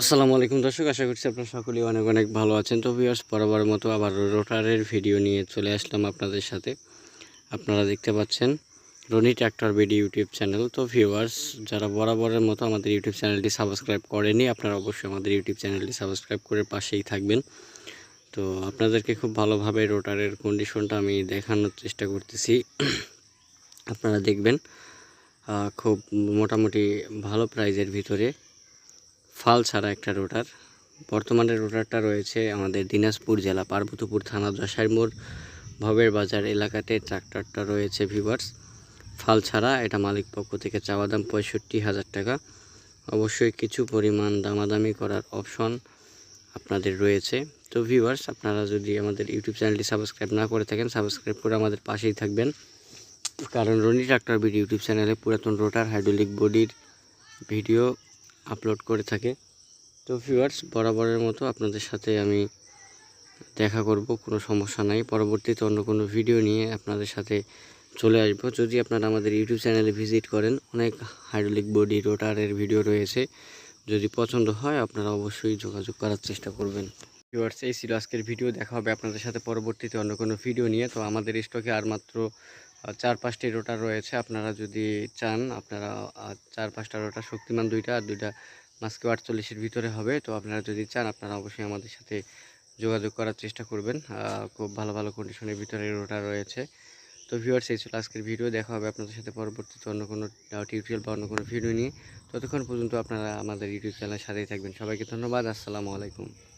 আসসালামু আলাইকুম দর্শক, আশা করছি আপনারা সকলেই অনেক অনেক ভালো আছেন। তো ভিউয়ার্স বরাবর মতো আবার রোটারের ভিডিও নিয়ে চলে আসলাম আপনাদের সাথে। আপনারা দেখতে পাচ্ছেন Rony tractor BD YouTube channel. তো ভিউয়ার্স যারা বরাবরের মতো আমাদের ইউটিউব চ্যানেলটি সাবস্ক্রাইব করেনি আপনারা অবশ্যই আমাদের ইউটিউব চ্যানেলটি সাবস্ক্রাইব করে পাশেই থাকবেন। তো আপনাদেরকে খুব ভালোভাবে রোটারের কন্ডিশনটা আমি দেখানোর চেষ্টা করতেছি। আপনারা দেখবেন খুব মোটামুটি ভালো প্রাইজের ভিতরে ফাল ছাড়া একটা রোটার বর্তমানে রোটারটা রয়েছে আমাদের দিনাজপুর জেলা, পার্বতীপুর থানা মোড়, ভবের বাজার এলাকাতে ট্রাক্টরটা রয়েছে ভিভার্স। ফাল ছাড়া এটা মালিক পক্ষ থেকে চাওয়া দাম পঁয়ষট্টি হাজার টাকা। অবশ্যই কিছু পরিমাণ দামাদামি করার অপশন আপনাদের রয়েছে। তো ভিউয়ার্স আপনারা যদি আমাদের ইউটিউব চ্যানেলটি সাবস্ক্রাইব না করে থাকেন, সাবস্ক্রাইব করে আমাদের পাশেই থাকবেন। কারণ রনি ট্রাক্টর বিডি ইউটিউব চ্যানেলে পুরাতন রোটার, হাইড্রোলিক বডির ভিডিও আপলোড করে থাকে। তো ভিউয়ার্স বরাবরের মতো আপনাদের সাথে আমি দেখা করব, কোনো সমস্যা নাই। পরবর্তীতে অন্য কোনো ভিডিও নিয়ে আপনাদের সাথে চলে আসব। যদি আপনারা আমাদের ইউটিউব চ্যানেলে ভিজিট করেন, অনেক হাইড্রোলিক বডি রোটারের ভিডিও রয়েছে। যদি পছন্দ হয়, আপনারা অবশ্যই যোগাযোগ করার চেষ্টা করবেন। ভিউয়ার্স এই ছিল আজকের ভিডিও দেখা হবে আপনাদের সাথে পরবর্তীতে অন্য কোনো ভিডিও নিয়ে। তো আমাদের স্টকে আর মাত্র চার পাঁচটি রোটার রয়েছে। আপনারা যদি চান, আপনারা চার পাঁচটা রোটার শক্তিমান দুইটা আর দুইটা মাস্কে আটচল্লিশের ভিতরে হবে। তো আপনারা যদি চান, আপনারা অবশ্যই আমাদের সাথে যোগাযোগ করার চেষ্টা করবেন। খুব ভালো ভালো কন্ডিশনের ভিতরে রোটার রয়েছে। তো ভিউয়ার্স এই ছিল আজকের ভিডিও দেখা হবে আপনাদের সাথে পরবর্তীতে অন্য কোনো টিউটোরিয়াল বা অন্য কোনো ভিডিও নিয়ে। ততক্ষণ পর্যন্ত আপনারা আমাদের ইউটিউব চ্যানেলের সাথেই থাকবেন। সবাইকে ধন্যবাদ। আসসালামু আলাইকুম।